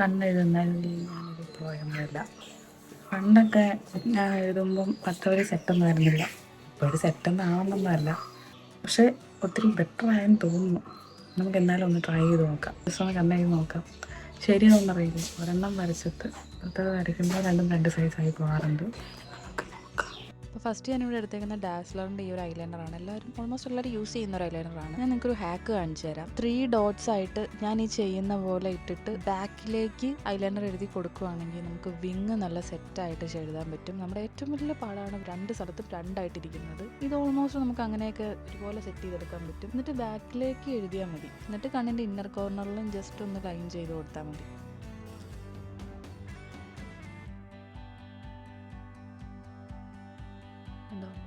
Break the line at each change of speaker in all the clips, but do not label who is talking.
കണ്ണെഴുതുന്നതിൽ ഞാനൊരു പണ്ടൊക്കെ ഞാൻ എഴുതുമ്പം അത്ര സെറ്റൊന്നും ആയിരുന്നില്ല. ഇപ്പോൾ ഒരു സെറ്റൊന്നും ആവുന്നൊന്നുമല്ല പക്ഷേ ഒത്തിരി ബെറ്റർ ആയെന്ന് തോന്നുന്നു. നമുക്ക് എന്നാലും ഒന്ന് ട്രൈ ചെയ്ത് നോക്കാം. ദിവസം ഒന്ന് കണ്ണെഴുതി നോക്കാം. ശരിയാണെന്നറിയില്ല ഒരെണ്ണം വരച്ചിട്ട് അത് വരയ്ക്കുമ്പോൾ രണ്ടും രണ്ട് സൈസായി പോകാറുണ്ട്
അപ്പോൾ ഞാൻ ഇവിടെ എടുത്തേക്കുന്ന ഡാസ്ലറിന്റെ ഈ ഒരു ഐലൈനറാണ് എല്ലാവരും ഓൾമോസ്റ്റ് എല്ലാവരും യൂസ് ചെയ്യുന്ന ഒരു ഐലൈനറാണ് ഞാൻ നിങ്ങൾക്കൊരു ഹാക്ക് കാണിച്ചു തരാം. ത്രീ ഡോട്ട്സ് ആയിട്ട് ഞാൻ ഈ ചെയ്യുന്ന പോലെ ഇട്ടിട്ട് ബാക്കിലേക്ക് ഐലൈനർ എഴുതി കൊടുക്കുകയാണെങ്കിൽ നമുക്ക് വിങ് നല്ല സെറ്റായിട്ട് എഴുതാൻ പറ്റും. നമ്മുടെ ഏറ്റവും വലിയ പാടാണ് രണ്ട് സ്ഥലത്തും രണ്ടായിട്ടിരിക്കുന്നത്. ഇത് ഓൾമോസ്റ്റ് നമുക്ക് അങ്ങനെയൊക്കെ ഒരുപോലെ സെറ്റ് ചെയ്തെടുക്കാൻ പറ്റും. എന്നിട്ട് ബാക്കിലേക്ക് എഴുതിയാൽ മതി. എന്നിട്ട് കണ്ണിന്റെ ഇന്നർ കോർണറിലും ജസ്റ്റ് ഒന്ന് ലൈൻ ചെയ്ത് കൊടുത്താൽ മതി.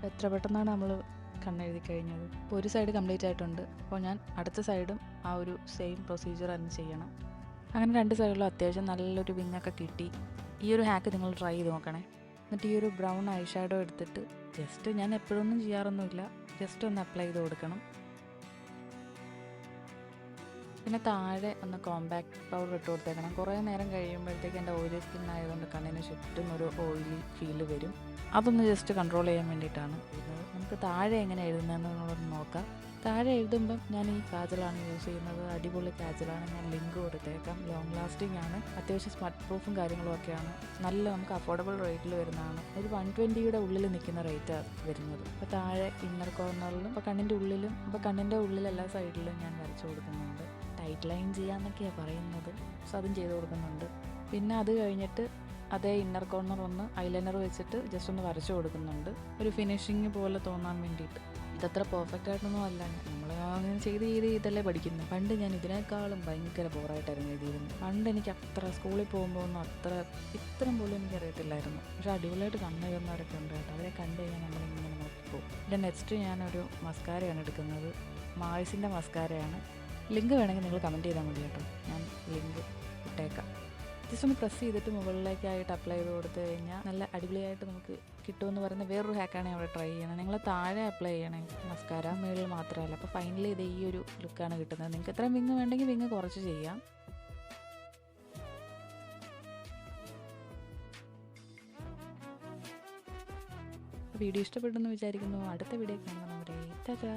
എത്ര പെട്ടെന്നാണ് നമ്മൾ കണ്ണെഴുതി കഴിഞ്ഞത്? ഇപ്പോൾ ഒരു സൈഡ് കംപ്ലീറ്റ് ആയിട്ടുണ്ട്. അപ്പോൾ ഞാൻ അടുത്ത സൈഡും ആ ഒരു സെയിം പ്രൊസീജിയർ തന്നെ ചെയ്യണം. അങ്ങനെ രണ്ട് സൈഡിലും അത്യാവശ്യം നല്ലൊരു വിങ്ങൊക്കെ കിട്ടി. ഈ ഒരു ഹാക്ക് നിങ്ങൾ ട്രൈ ചെയ്ത് നോക്കണേ. എന്നിട്ട് ഈ ഒരു ബ്രൗൺ ഐ ഷാഡോ എടുത്തിട്ട് ജസ്റ്റ് ഞാൻ എപ്പോഴൊന്നും ചെയ്യാറൊന്നുമില്ല. ജസ്റ്റ് ഒന്ന് അപ്ലൈ ചെയ്ത് കൊടുക്കണം. പിന്നെ താഴെ ഒന്ന് കോമ്പാക്ട് പൗഡർ ഇട്ട് കൊടുത്തേക്കണം. കുറേ നേരം കഴിയുമ്പോഴത്തേക്ക് എന്റെ ഓയിലി സ്കിൻ ആയതുകൊണ്ട് കണ്ണിന് ചുറ്റും ഒരു ഓയിലി ഫീൽ വരും. അതൊന്ന് ജസ്റ്റ് കൺട്രോൾ ചെയ്യാൻ വേണ്ടിയിട്ടാണ് നമുക്ക് താഴെ എങ്ങനെ എഴുതുന്നതെന്നുള്ളത് നോക്കാം. താഴെ എഴുതുമ്പം ഞാൻ ഈ കാജലാണ് യൂസ് ചെയ്യുന്നത്. അടിപൊളി കാജലാണ്. ഞാൻ ലിങ്ക് കൊടുത്തേക്കാം. ലോങ് ലാസ്റ്റിംഗ് ആണ്. അത്യാവശ്യം സ്മട്ട് പ്രൂഫും കാര്യങ്ങളും ഒക്കെയാണ്. നല്ല നമുക്ക് അഫോർഡബിൾ റേറ്റിൽ വരുന്നതാണ്. ഒരു വൺ ട്വന്റിയുടെ ഉള്ളിൽ നിൽക്കുന്ന റേറ്റാണ് വരുന്നത്. അപ്പോൾ താഴെ ഇന്നർ കോർണറിലും ഇപ്പോൾ കണ്ണിന്റെ ഉള്ളിലും ഇപ്പോൾ കണ്ണിന്റെ ഉള്ളിൽ എല്ലാ സൈഡിലും ഞാൻ വരച്ചു കൊടുക്കുന്നുണ്ട്. ടൈറ്റ് ലൈൻ ചെയ്യാന്നൊക്കെയാണ് പറയുന്നത്. സോ അതും ചെയ്ത് കൊടുക്കുന്നുണ്ട്. പിന്നെ അത് കഴിഞ്ഞിട്ട് അതേ ഇന്നർ കോർണർ ഒന്ന് ഐലൈനർ വെച്ചിട്ട് ജസ്റ്റ് ഒന്ന് വരച്ചു കൊടുക്കുന്നുണ്ട്. ഒരു ഫിനിഷിങ് പോലെ തോന്നാൻ വേണ്ടിയിട്ട്. ഇതത്ര പെർഫെക്റ്റ് ആയിട്ടൊന്നും അല്ല. നമ്മൾ അങ്ങനെ ചെയ്ത് ചെയ്ത് ഇതല്ലേ പഠിക്കുന്നത് പണ്ട് ഞാൻ ഇതിനേക്കാളും ഭയങ്കര ബോറായിട്ടായിരുന്നു എഴുതിയിരുന്നത് പണ്ട് എനിക്ക് അത്ര സ്കൂളിൽ പോകുമ്പോൾ ഒന്നും അത്ര ഇത്രയും പോലും എനിക്ക് അറിയത്തില്ലായിരുന്നു. പക്ഷെ അടിപൊളിയായിട്ട് കണ്ണെഴുതുന്നവരൊക്കെ ഉണ്ട് കേട്ടോ. അവരെ കണ്ടു കഴിഞ്ഞാൽ നമ്മളിങ്ങനെ നോക്കിപ്പോകും പിന്നെ നെക്സ്റ്റ് ഞാനൊരു മസ്കാരയാണ് എടുക്കുന്നത്. മായസിന്റെ മസ്കാരയാണ് ലിങ്ക് വേണമെങ്കിൽ നിങ്ങൾ കമന്റ് ചെയ്താൽ മതി കേട്ടോ. ഞാൻ ലിങ്ക് ഇട്ടേക്കാം. ജസ്റ്റ് ഒന്ന് പ്രസ് ചെയ്തിട്ട് മുകളിലേക്കായിട്ട് അപ്ലൈ ചെയ്ത് കൊടുത്തു കഴിഞ്ഞാൽ നല്ല അടിപൊളിയായിട്ട് നമുക്ക് കിട്ടുമെന്ന് പറയുന്ന വേറൊരു ഹാക്കാണ് അവിടെ ട്രൈ ചെയ്യണം നിങ്ങൾ താഴെ അപ്ലൈ ചെയ്യണേ മസ്കാര മുകളിൽ മാത്രമല്ല. അപ്പോൾ ഫൈനലി ഇത് ഈ ഒരു ലുക്കാണ് കിട്ടുന്നത്. നിങ്ങൾക്ക് എത്ര വിങ് വേണ്ടെങ്കിൽ വിങ് കുറച്ച് ചെയ്യാം. വീഡിയോ ഇഷ്ടപ്പെട്ടെന്ന് വിചാരിക്കുന്നു. അടുത്ത വീഡിയോ കാണുന്നവരെ ടാറ്റാ